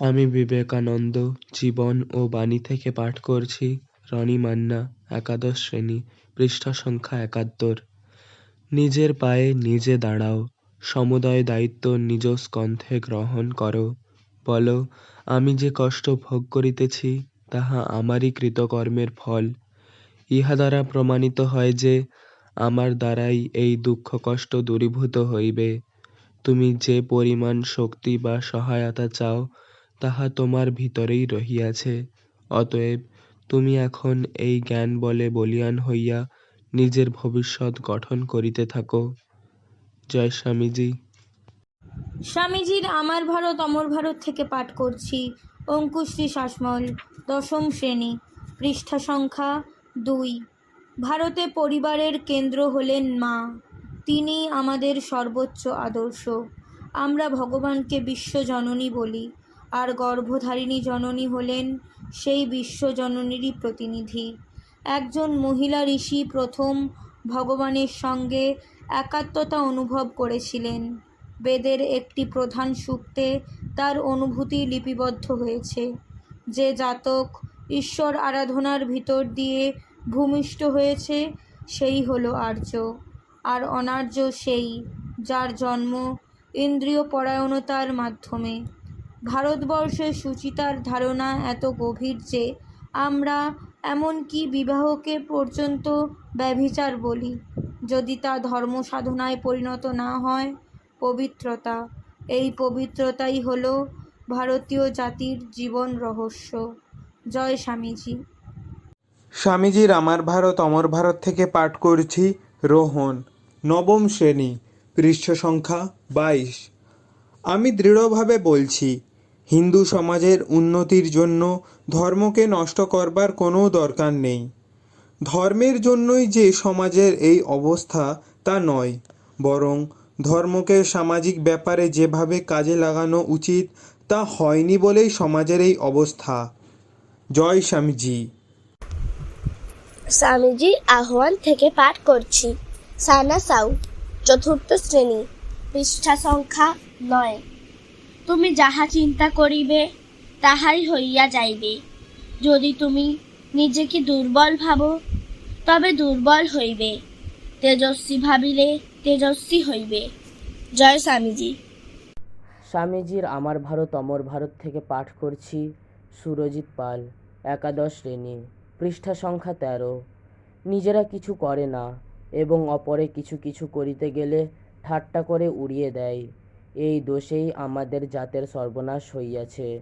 স্বামী বিবেকানন্দ জীবন ও বাণী থেকে পাঠ করছি। রনি মান্না, একাদশ শ্রেণি, পৃষ্ঠা সংখ্যা একাত্তর। নিজের পায়ে নিজে দাঁড়াও। সমুদয় দায়িত্ব নিজ স্কন্ধে গ্রহণ করো। বলো, আমি যে কষ্ট ভোগ করিতেছি, তাহা আমারই কৃতকর্মের ফল। ইহা দ্বারা প্রমাণিত হয় যে, আমার দ্বারাই এই দুঃখ কষ্ট দূরীভূত হইবে। তুমি যে পরিমাণ শক্তি বা সহায়তা চাও তাহা তোমার ভিতরেই রহিয়াছে। অতএব তুমি এখন এই জ্ঞান বলে বলীয়ান হইয়া নিজের ভবিষ্যৎ গঠন করিতে থাকো। জয় স্বামীজি। স্বামীজির আমার ভারত, অমর ভারত থেকে পাঠ করছি। অঙ্কুশ্রী শাসমল, দশম শ্রেণি, পৃষ্ঠা সংখ্যা দুই। ভারতে পরিবারের কেন্দ্র হলেন মা। তিনি আমাদের সর্বোচ্চ আদর্শ। আমরা ভগবানকে বিশ্বজননী বলি। আর গর্ভধারিণী জননী হলেন সেই বিশ্বজননীরই প্রতিনিধি। একজন মহিলা ঋষি প্রথম ভগবানের সঙ্গে একাত্মতা অনুভব করেছিলেন। বেদের একটি প্রধান সূক্তে তার অনুভূতি লিপিবদ্ধ হয়েছে। যে জাতক ঈশ্বর আরাধনার ভিতর দিয়ে ভূমিষ্ঠ হয়েছে, সেই হলো আর্য। আর অনার্য সেই, যার জন্ম ইন্দ্রিয় পরায়ণতার মাধ্যমে। ভারতবর্ষে সুচিতার ধারণা এত গভীর যে আমরা এমনকি বিবাহকে পর্যন্ত ব্যভিচার বলি? যদি তা ধর্ম সাধনায় পরিণত না হয়, পবিত্রতা। এই পবিত্রতাই হল ভারতীয় জাতির জীবন রহস্য। জয় স্বামীজি। স্বামীজির আমার ভারত, অমর ভারত থেকে পাঠ করছি রোহন। নবম শ্রেণি পৃষ্ঠ সংখ্যা বাইশ। আমি দৃঢ়ভাবে বলছি হিন্দু সমাজের উন্নতির জন্য ধর্মকে নষ্ট করবার কোনো দরকার নেই। ধর্মের জন্যই যে সমাজের এই অবস্থা তা নয়, বরং ধর্মকে সামাজিক ব্যাপারে যেভাবে কাজে লাগানো উচিত তা হয়নি বলেই সমাজের এই অবস্থা। জয় স্বামীজি। স্বামীজির আহ্বান থেকে পাঠ করছি। সানা সাউ, চতুর্থ শ্রেণি, পৃষ্ঠা সংখ্যা নয়। তুমি যাহা চিন্তা করিবে, তাহাই হইয়া যাইবে। যদি তুমি নিজেকে দুর্বল ভাবো, তবে দুর্বল হইবে। তেজস্বী ভাবিলে তেজস্বী হইবে। জয় স্বামীজি। স্বামীজির আমার ভারত অমর ভারত থেকে পাঠ করছি সুরজিৎ পাল, একাদশ শ্রেণি, পৃষ্ঠা সংখ্যা তেরো। নিজেরা কিছু করে না, এবং অপরে কিছু কিছু করিতে গেলে ঠাট্টা করে উড়িয়ে দেয়। এই দোষেই আমাদের জাতের সর্বনাশ হইয়াছে।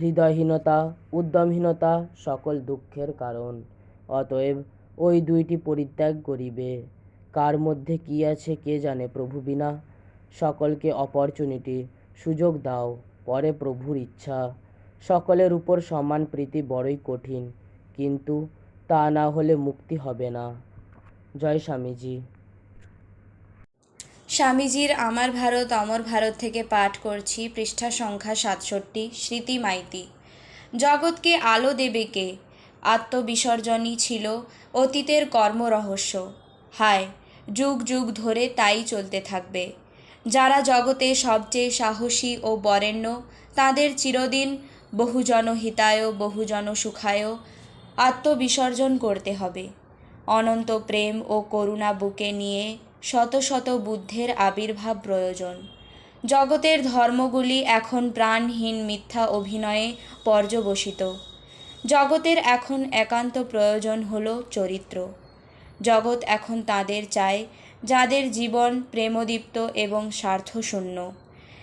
হৃদয়হীনতা, উদ্যমহীনতা সকল দুঃখের কারণ। অতএব ওই দুইটি পরিত্যাগ করিবে। কার মধ্যে কি আছে কে জানে প্রভু বিনা। সকলকে অপরচুনিটি সুযোগ দাও, পরে প্রভুর ইচ্ছা। সকলের উপর সমান প্রীতি বড়ই কঠিন, কিন্তু তা না হলে মুক্তি হবে না। জয় স্বামীজি। স্বামীজির আমার ভারত, অমর ভারত থেকে পাঠ করছি পৃষ্ঠা সংখ্যা সাতষট্টি, স্মৃতি মাইতি। জগৎকে আলো দেবে কে? আত্মবিসর্জনই ছিল অতীতের কর্মরহস্য। হায়, যুগ যুগ ধরে তাই চলতে থাকবে। যারা জগতে সবচেয়ে সাহসী ও বরেণ্য, তাদের চিরদিন বহুজন হিতায় বহুজন সুখায় আত্মবিসর্জন করতে হবে। অনন্ত প্রেম ও করুণা বুকে নিয়ে শত শত বুদ্ধের আবির্ভাব প্রয়োজন। জগতের ধর্মগুলি এখন প্রাণহীন মিথ্যা অভিনয়ে পর্যবসিত। জগতের এখন একান্ত প্রয়োজন হল চরিত্র। জগৎ এখন তাদের চায়, যাদের জীবন প্রেমদীপ্ত এবং স্বার্থশূন্য।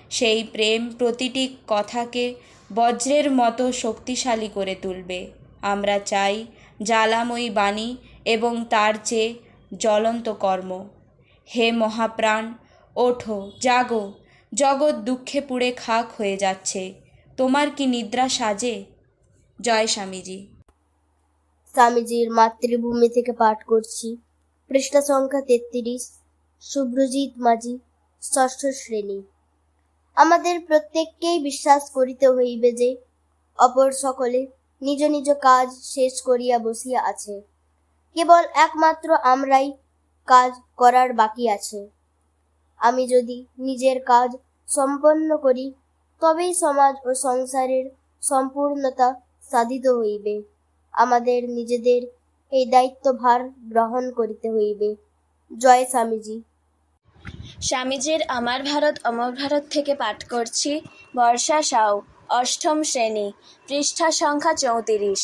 সেই প্রেম প্রতিটি কথাকে বজ্রের মতো শক্তিশালী করে তুলবে। আমরা চাই জ্বালাময়ী বাণী এবং তার চেয়ে জ্বলন্ত কর্ম। হে মহাপ্রাণ, ওঠো, জাগো, জগৎ দুঃখে পুড়ে খাক হয়ে যাচ্ছে। তোমার কি নিদ্রা সাজে? জয় স্বামীজি। স্বামীজির মাতৃভূমি থেকে পাঠ করছি। পৃষ্ঠা সংখ্যা তেত্রিশ শুভ্রজিৎ মাঝি, ষষ্ঠ শ্রেণি। আমাদের প্রত্যেককেই বিশ্বাস করিতে হইবে যে, অপর সকলে নিজ নিজ কাজ শেষ করিয়া বসিয়া আছে। কেবল একমাত্র আমরাই কাজ করার বাকি আছে। আমি যদি নিজের কাজ সম্পন্ন করি, তবেই সমাজ ও সংসারের সম্পূর্ণতা সাধিত হইবে। আমাদের নিজেদের এই দায়িত্বভার গ্রহণ করিতে হইবে। জয় স্বামীজি। স্বামীজির আমার ভারত, অমর ভারত থেকে পাঠ করছি বর্ষা সাউ, অষ্টম শ্রেণি, পৃষ্ঠা সংখ্যা চৌত্রিশ।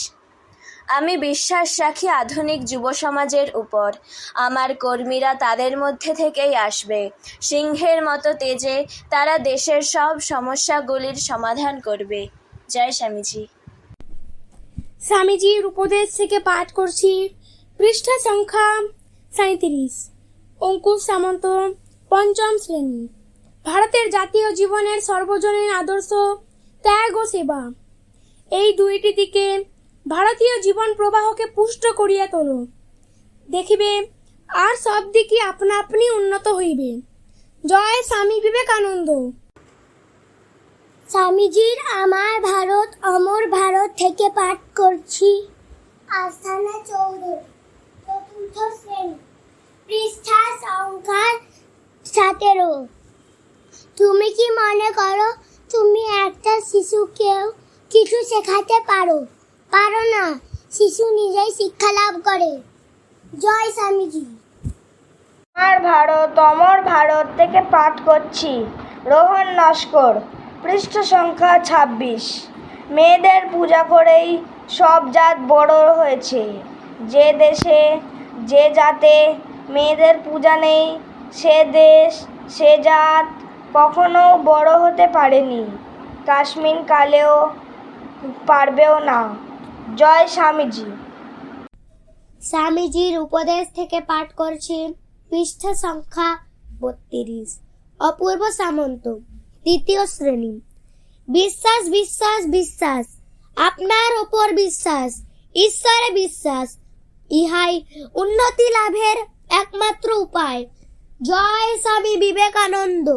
আমি বিশ্বাস রাখি আধুনিক যুব সমাজের উপর। আমার কর্মীরা তাদের মধ্যে থেকেই আসবে। সিংহের মতো তেজে তারা দেশের সব সমস্যাগুলির সমাধান করবে। জয় স্বামীজি। স্বামীজির উপদেশ থেকে পাঠ করছি। পৃষ্ঠা সংখ্যা সাঁত্রিশ অঙ্কুশ সামন্ত, পঞ্চম শ্রেণি। ভারতের জাতীয় জীবনের সর্বজনীন আদর্শ ত্যাগ ও সেবা। এই দুইটি দিকে ভারতীয় জীবন প্রবাহকে পুষ্ট করিয়া তোলো। দেখিবে, আর সব দিকই আপনা আপনি উন্নত হইবে। জয় স্বামী বিবেকানন্দ। স্বামীজির আমার ভারত, অমর ভারত থেকে পাঠ করছি। আস্থানা চৌধুরী, চতুর্থ শ্রেণি, পৃষ্ঠা সংখ্যা সতেরো। তুমি কি মনে করো, তুমি একটা শিশুকেও কিছু শেখাতে পারো? পারো না শিশু নিজেই শিক্ষা লাভ করে। জয় স্বামীজি। আমার ভারত, অমর ভারত থেকে পাঠ করছি। রোহন নস্কর, পৃষ্ঠ সংখ্যা ছাব্বিশ। মেয়েদের পূজা করেই সব জাত বড় হয়েছে। যে দেশে, যে জাতে মেয়েদের পূজা নেই, সে দেশ, সে জাত কখনো বড় হতে পারেনি। কাশ্মীর কালেও পারবেও না। জয় স্বামীজি। স্বামীজির উপদেশ থেকে পাঠ করছি পৃষ্ঠা সংখ্যা বত্রিশ। অপূর্ব সামন্ত তৃতীয় শ্রেণি। বিশ্বাস বিশ্বাস বিশ্বাস, আপনার ওপর বিশ্বাস, ঈশ্বরে বিশ্বাস, ইহাই উন্নতি লাভের একমাত্র উপায়। জয় স্বামী বিবেকানন্দ।